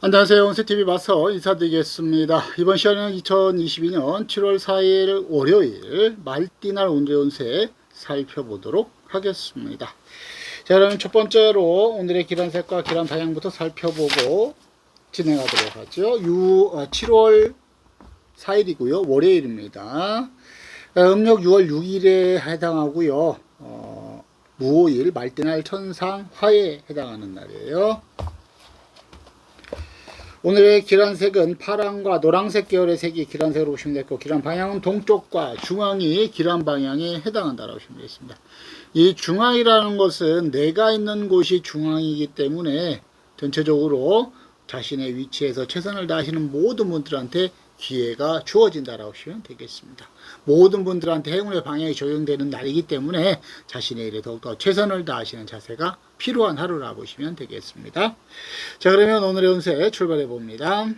안녕하세요. 온세TV 마서 인사드리겠습니다. 이번 시간은 2022년 7월 4일 월요일 말띠날 오늘의 운세 살펴보도록 하겠습니다. 자, 그러면 첫 번째로 오늘의 기란색과 기란 방향부터 살펴보고 진행하도록 하죠. 유, 어, 7월 4일이고요. 월요일입니다. 어, 음력 6월 6일에 해당하고요. 어, 무오일 말띠날 천상 화에 해당하는 날이에요. 오늘의 기란색은 파랑과 노란색 계열의 색이 기란색으로 보시면 되고 기란 방향은 동쪽과 중앙이 기란 방향에 해당한다라고 보시면 되겠습니다. 이 중앙이라는 것은 내가 있는 곳이 중앙이기 때문에 전체적으로 자신의 위치에서 최선을 다하시는 모든 분들한테 기회가 주어진다라고 보시면 되겠습니다. 모든 분들한테 행운의 방향이 적용되는 날이기 때문에 자신의 일에 더욱더 최선을 다하시는 자세가 필요한 하루라 보시면 되겠습니다. 자 그러면 오늘의 운세 출발해 봅니다.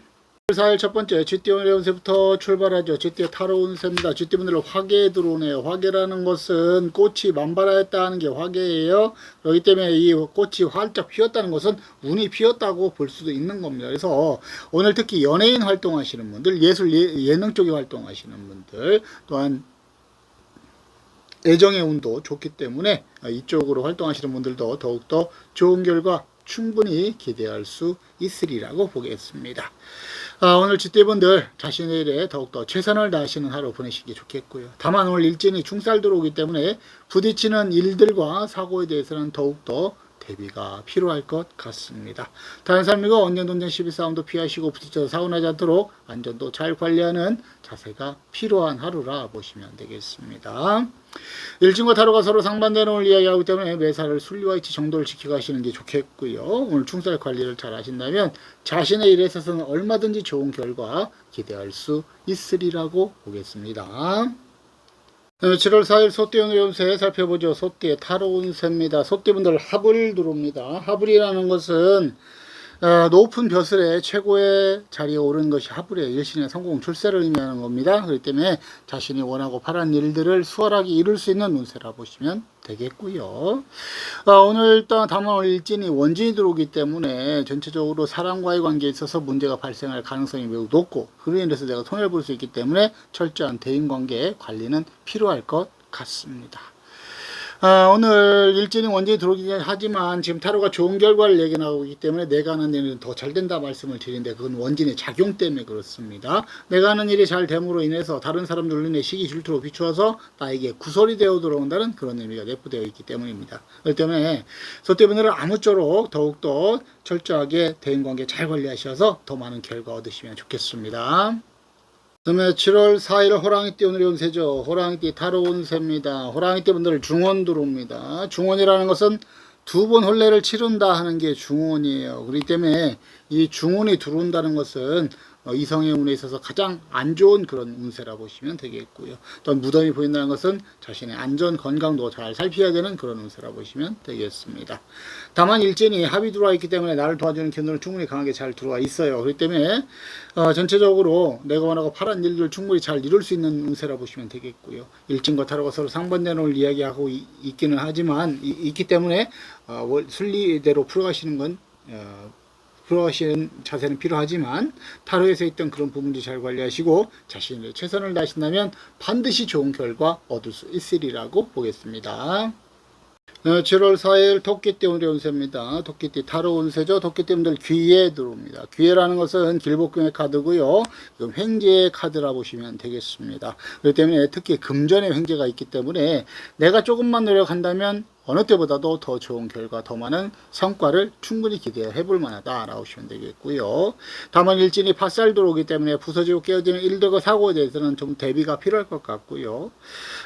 4일 첫 번째 쥐띠 오늘의 운세부터 출발하죠. 쥐띠의 타로 운세입니다. 쥐띠분들 화계에 들어오네요. 화계라는 것은 꽃이 만발하였다 하는 게 화계예요. 그렇기 때문에 이 꽃이 활짝 피었다는 것은 운이 피었다고 볼 수도 있는 겁니다. 그래서 오늘 특히 연예인 활동하시는 분들, 예술 예, 예능 쪽에 활동하시는 분들, 또한 애정의 운도 좋기 때문에 이쪽으로 활동하시는 분들도 더욱더 좋은 결과 충분히 기대할 수 있으리라고 보겠습니다. 아, 오늘 쥐띠분들 자신의 일에 더욱더 최선을 다하시는 하루 보내시기 좋겠고요. 다만 오늘 일진이 중살 들어오기 때문에 부딪히는 일들과 사고에 대해서는 더욱더 대비가 필요할 것 같습니다. 다른 사람과 언년 시비 싸움도 피하시고 부딪혀서 사고 나지 않도록 안전도 잘 관리하는 자세가 필요한 하루라 보시면 되겠습니다. 일진과 타로가 서로 상반되는 오늘 이야기하기 때문에 매사를 순리와 이치 정도를 지켜가시는 게 좋겠고요. 오늘 충살 관리를 잘 하신다면 자신의 일에 있어서는 얼마든지 좋은 결과 기대할 수 있으리라고 보겠습니다. 7월 4일 소띠 오늘 운세 살펴보죠. 소띠의 타로 운세입니다. 소띠분들 하불 들어옵니다. 하불이라는 것은 어, 높은 벼슬에 최고의 자리에 오르는 것이 하불의 일신의 성공 출세를 의미하는 겁니다. 그렇기 때문에 자신이 원하고 바란 일들을 수월하게 이룰 수 있는 운세라 보시면 되겠고요. 어, 오늘 일단 다만 일진이 원진이 들어오기 때문에 전체적으로 사람과의 관계에 있어서 문제가 발생할 가능성이 매우 높고 그로 인해서 내가 손해를 볼 수 있기 때문에 철저한 대인관계 관리는 필요할 것 같습니다. 아, 오늘 일진이 원진이 들어오긴 하지만 지금 타로가 좋은 결과를 얘기하고 있기 때문에 내가 하는 일은 더 잘 된다 말씀을 드리는데 그건 원진의 작용 때문에 그렇습니다. 내가 하는 일이 잘 됨으로 인해서 다른 사람들 눈에 시기 질투로 비추어서 나에게 구설이 되어 들어온다는 그런 의미가 내포되어 있기 때문입니다. 그렇기 때문에 소때분들은 아무쪼록 더욱더 철저하게 대인관계 잘 관리하셔서 더 많은 결과 얻으시면 좋겠습니다. 그다음에 7월 4일 호랑이띠 오늘의 운세죠. 호랑이띠 타로 운세입니다. 호랑이띠 분들 중원 들어옵니다. 중원이라는 것은 두 번 혼례를 치른다 하는 게 중원이에요. 그렇기 때문에 이 중원이 들어온다는 것은 어, 이성의 운에 있어서 가장 안 좋은 그런 운세라 보시면 되겠고요. 또 무덤이 보인다는 것은 자신의 안전 건강도 잘 살펴야 되는 그런 운세라 보시면 되겠습니다. 다만 일진이 합이 들어와 있기 때문에 나를 도와주는 기운은 충분히 강하게 잘 들어와 있어요. 그렇기 때문에 어, 전체적으로 내가 원하고 파란 일들을 충분히 잘 이룰 수 있는 운세라 보시면 되겠고요. 일진과 타로가 서로 상반되는 걸 이야기하고 이, 있기는 하지만 이, 있기 때문에 어, 월- 순리대로 풀어가시는 건 어, 풀어가시는 자세는 필요하지만 타로에서 있던 그런 부분도 잘 관리하시고 자신의 최선을 다하신다면 반드시 좋은 결과 얻을 수 있으리라고 보겠습니다. 어, 7월 4일 토끼띠 오늘의 운세입니다. 토끼띠 타로 운세죠. 토끼띠 분들 귀에 들어옵니다. 귀에라는 것은 길복궁의 카드고요. 횡재의 카드라 보시면 되겠습니다. 그렇기 때문에 특히 금전의 횡재가 있기 때문에 내가 조금만 노력한다면 어느 때보다도 더 좋은 결과, 더 많은 성과를 충분히 기대해 볼 만하다라고 보시면 되겠고요. 다만 일진이 팥살 들어오기 때문에 부서지고 깨어지는 일들과 사고에 대해서는 좀 대비가 필요할 것 같고요.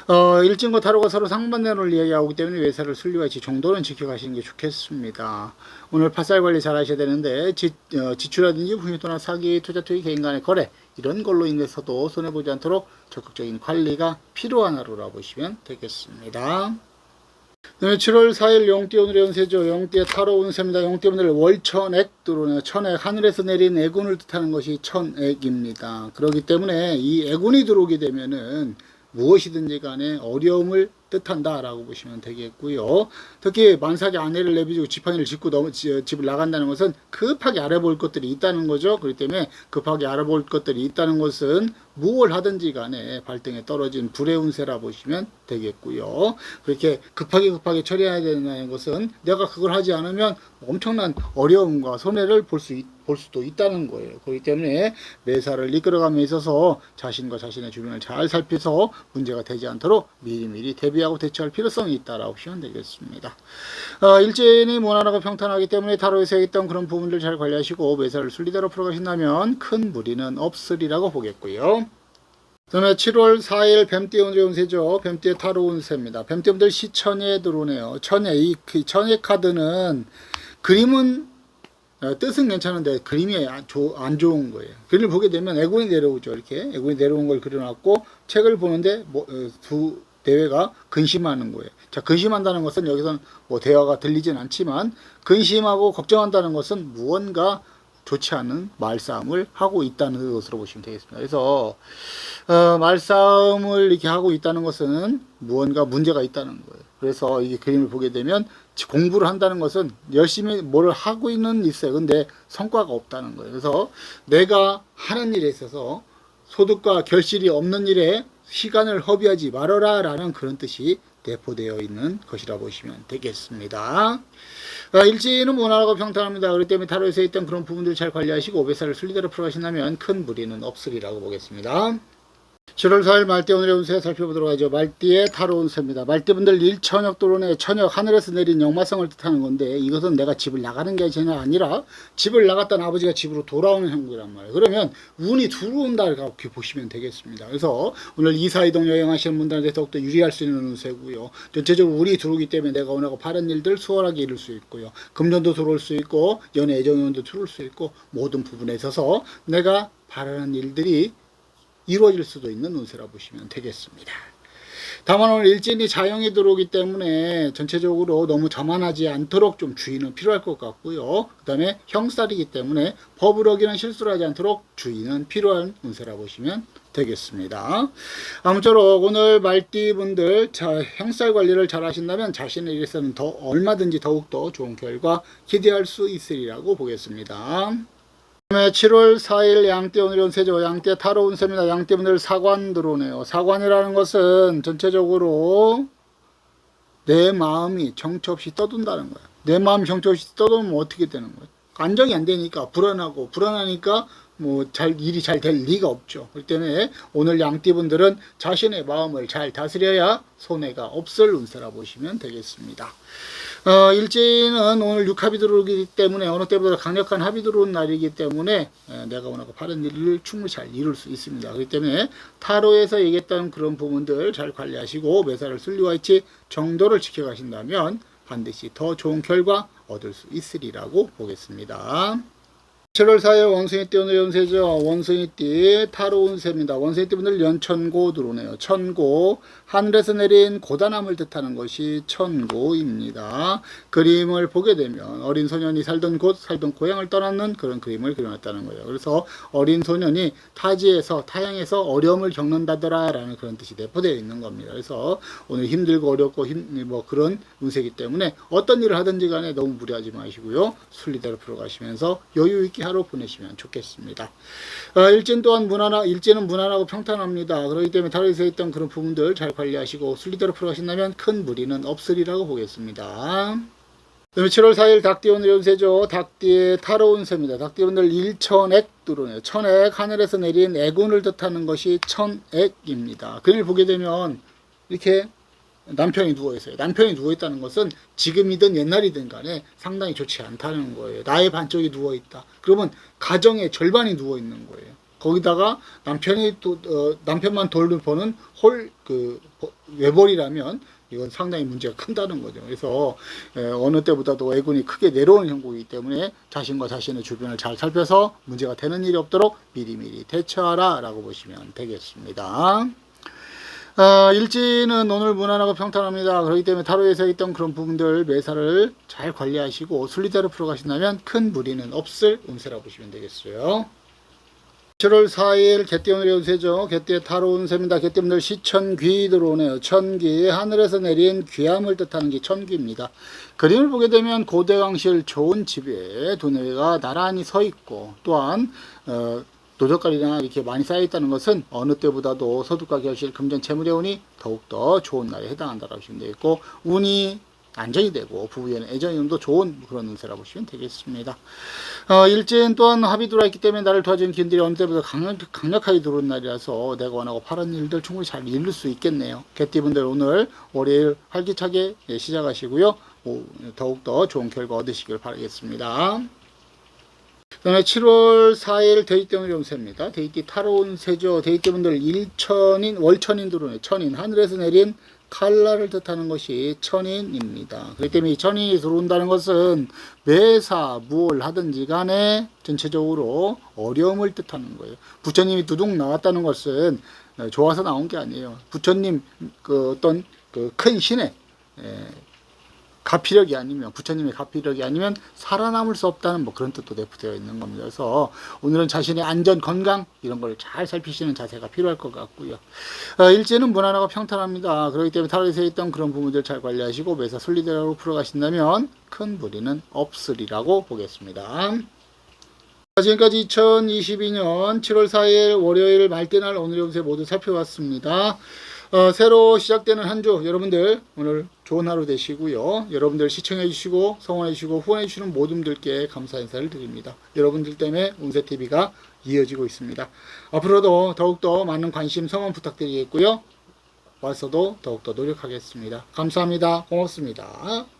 어, 일진과 타로가 서로 상반되는 이야기하기 때문에 외사를 순리와 지 정도는 지켜가시는 게 좋겠습니다. 오늘 팥살 관리 잘 하셔야 되는데 지, 어, 지출이라든지 후유토나 사기, 투자 투기, 개인 간의 거래 이런 걸로 인해서도 손해보지 않도록 적극적인 관리가 필요한 하루라 보시면 되겠습니다. 네, 7월 4일 용띠 오늘의 운세죠. 용띠의 타로 운세입니다. 용띠 오늘 월천액 들어오네요. 천액 하늘에서 내린 애군을 뜻하는 것이 천액입니다. 그렇기 때문에 이 애군이 들어오게 되면은 무엇이든지 간에 어려움을 뜻한다라고 보시면 되겠고요. 특히 만삭의 아내를 내비두고 지팡이를 짚고 넘어, 지- 집을 나간다는 것은 급하게 알아볼 것들이 있다는 거죠. 그렇기 때문에 급하게 알아볼 것들이 있다는 것은 무엇을 하든지 간에 발등에 떨어진 불의 운세라 보시면 되겠고요. 그렇게 급하게 급하게 처리해야 된다는 것은 내가 그걸 하지 않으면 엄청난 어려움과 손해를 볼수볼 수도 있다는 거예요. 그렇기 때문에 매사를 이끌어감에 있어서 자신과 자신의 주변을 잘 살펴서 문제가 되지 않도록 미리미리 대비하고 대처할 필요성이 있다라고 보시면 되겠습니다. 어, 일진이 무난하고 평탄하기 때문에 타로에서 있던 그런 부분들 잘 관리하시고 매사를 순리대로 풀어가신다면 큰 무리는 없으리라고 보겠고요. 그다음에 7월 4일 뱀띠 운세 운세죠. 뱀띠의 타로 운세입니다. 뱀띠분들 시천에 들어오네요. 천에 이그 천의 카드는 그림은 어, 뜻은 괜찮은데 그림이 안 좋은 거예요. 그림을 보게 되면 애군이 내려오죠. 이렇게 애군이 내려온 걸 그려놨고 책을 보는데 뭐, 어, 두 대회가 근심하는 거예요. 자, 근심한다는 것은 여기서는 뭐 대화가 들리진 않지만 근심하고 걱정한다는 것은 무언가 좋지 않은 말싸움을 하고 있다는 것으로 보시면 되겠습니다. 그래서 어, 말싸움을 이렇게 하고 있다는 것은 무언가 문제가 있다는 거예요. 그래서 이 그림을 보게 되면 공부를 한다는 것은 열심히 뭘 하고 있는 있어요. 근데 성과가 없다는 거예요. 그래서 내가 하는 일에 있어서 소득과 결실이 없는 일에 시간을 허비하지 말아라 라는 그런 뜻이 내포되어 있는 것이라 보시면 되겠습니다. 아, 일지는 무난하고 평탄합니다. 그렇기 때문에 타로에서 있던 그런 부분들 잘 관리하시고 오배사를 순리대로 풀어가신다면 큰 무리는 없으리라고 보겠습니다. 7월 4일 말띠 오늘의 운세 살펴보도록 하죠. 말띠의 타로 운세입니다. 말띠분들 일천역 도론에 천역 하늘에서 내린 역마성을 뜻하는 건데 이것은 내가 집을 나가는 게 아니라 집을 나갔던 아버지가 집으로 돌아오는 형국이란 말이에요. 그러면 운이 들어온다 이렇게 보시면 되겠습니다. 그래서 오늘 이사 이동 여행하시는 분들한테 더욱더 유리할 수 있는 운세고요. 전체적으로 운이 들어오기 때문에 내가 원하고 바른 일들 수월하게 이룰 수 있고요. 금전도 들어올 수 있고 연애 애정운도 들어올 수 있고 모든 부분에 있어서 내가 바라는 일들이 이루어질 수도 있는 운세라 보시면 되겠습니다. 다만 오늘 일진이 자영이 들어오기 때문에 전체적으로 너무 자만하지 않도록 좀 주의는 필요할 것 같고요. 그 다음에 형살이기 때문에 법을 어기는 실수를 하지 않도록 주의는 필요한 운세라 보시면 되겠습니다. 아무쪼록 오늘 말띠분들 자, 형살 관리를 잘 하신다면 자신의 일에서는 더 얼마든지 더욱더 좋은 결과 기대할 수 있으리라고 보겠습니다. 다음에 7월 4일 양띠 오늘 운세죠. 양띠 타로 운세입니다. 양띠분들 사관 들어오네요. 사관이라는 것은 전체적으로 내 마음이 정처 없이 떠돈다는 거예요. 내 마음 정처 없이 떠도면 어떻게 되는 거예요? 안정이 안 되니까 불안하고 불안하니까 뭐 잘 일이 잘 될 리가 없죠. 그렇기 때문에 오늘 양띠분들은 자신의 마음을 잘 다스려야 손해가 없을 운세라 보시면 되겠습니다. 어, 일지는 오늘 육합이 들어오기 때문에 어느 때보다 강력한 합이 들어온 날이기 때문에 에, 내가 원하고 바른 일을 충분히 잘 이룰 수 있습니다. 그렇기 때문에 타로에서 얘기했던 그런 부분들 잘 관리하시고 매사를 순리와이치 정도를 지켜가신다면 반드시 더 좋은 결과 얻을 수 있으리라고 보겠습니다. 7월 4일 원숭이띠 오늘 연세죠. 원숭이띠 타로 운세입니다. 원숭이띠 분들 연천고 들어오네요. 천고 하늘에서 내린 고단함을 뜻하는 것이 천고입니다. 그림을 보게 되면 어린 소년이 살던 곳 살던 고향을 떠나는 그런 그림을 그려놨다는 거예요. 그래서 어린 소년이 타지에서 타향에서 어려움을 겪는다더라 라는 그런 뜻이 내포되어 있는 겁니다. 그래서 오늘 힘들고 어렵고 힘 뭐 그런 운세이기 때문에 어떤 일을 하든지 간에 너무 무리하지 마시고요. 순리대로 풀어가시면서 여유 있게 하루 보내시면 좋겠습니다. 어, 일진 또한 무난하, 일진은 무난하고 평탄합니다. 그렇기 때문에 타로에서 있던 그런 부분들 잘 관리하시고 순리대로 풀어가신다면 큰 무리는 없으리라고 보겠습니다. 그다음에 7월 4일 닭띠 오늘 연세죠. 닭띠의 타로 운세입니다. 닭띠 오늘 일천액 들어오네요. 천액 하늘에서 내린 애군을 뜻하는 것이 천액입니다. 그를 보게 되면 이렇게 남편이 누워 있어요. 남편이 누워 있다는 것은 지금이든 옛날이든 간에 상당히 좋지 않다는 거예요. 나의 반쪽이 누워 있다. 그러면 가정의 절반이 누워 있는 거예요. 거기다가 남편이 또 어, 남편만 돌을 보는 홀 그 외벌이라면 이건 상당히 문제가 큰다는 거죠. 그래서 에, 어느 때보다도 애군이 크게 내려오는 형국이기 때문에 자신과 자신의 주변을 잘 살펴서 문제가 되는 일이 없도록 미리미리 대처하라 라고 보시면 되겠습니다. 어, 일지는 오늘 무난하고 평탄합니다. 그렇기 때문에 타로에서 있던 그런 부분들 매사를 잘 관리하시고 순리대로 풀어가신다면 큰 무리는 없을 운세라 보시면 되겠어요. 7월 4일 개띠 오늘의 운세죠. 개띠의 타로 운세입니다. 개띠분들 시천귀 들어오네요. 천귀 하늘에서 내린 귀함을 뜻하는 게 천귀입니다. 그림을 보게 되면 고대왕실 좋은 집에 두뇌가 나란히 서 있고 또한 어, 도적갈이나 이렇게 많이 쌓여 있다는 것은 어느 때보다도 소득과 결실, 금전, 재물의 운이 더욱더 좋은 날에 해당한다고 보시면 되겠고 운이 안정이 되고 부부에는 애정의 운도 좋은 그런 운세라고 보시면 되겠습니다. 어, 일진 또한 합이 들어있기 때문에 나를 도와주는 기운들이 어느 때보다 강력, 강력하게 들어온 날이라서 내가 원하고 바라는 일들 충분히 잘 이룰 수 있겠네요. 개띠분들 오늘 월요일 활기차게 예, 시작하시고요. 오, 더욱더 좋은 결과 얻으시길 바라겠습니다. 그다음에 7월 4일 데이트 오늘 운세입니다. 데이트 타로 운 세죠. 데이트분들 일천인 월천인 들어오네. 천인 하늘에서 내린 칼날을 뜻하는 것이 천인입니다. 그렇기 때문에 이 천인이 들어온다는 것은 매사 무엇을 하든지 간에 전체적으로 어려움을 뜻하는 거예요. 부처님이 두둑 나왔다는 것은 어, 좋아서 나온 게 아니에요. 부처님 그 어떤 그 큰 신의 에, 가피력이 아니면 부처님의 가피력이 아니면 살아남을 수 없다는 뭐 그런 뜻도 내포되어 있는 겁니다. 그래서 오늘은 자신의 안전, 건강 이런 걸 잘 살피시는 자세가 필요할 것 같고요. 어, 일제는 무난하고 평탄합니다. 그렇기 때문에 타로에서 있던 그런 부분들 잘 관리하시고 매사 순리대로 풀어가신다면 큰 무리는 없으리라고 보겠습니다. 자, 지금까지 2022년 7월 4일 월요일 말대날 오늘 운세 모두 살펴봤습니다. 어, 새로 시작되는 한 주 여러분들 오늘 좋은 하루 되시고요. 여러분들 시청해 주시고 성원해 주시고 후원해 주시는 모든 분들께 감사 인사를 드립니다. 여러분들 때문에 운세TV가 이어지고 있습니다. 앞으로도 더욱더 많은 관심 성원 부탁드리겠고요. 와서도 더욱더 노력하겠습니다. 감사합니다. 고맙습니다.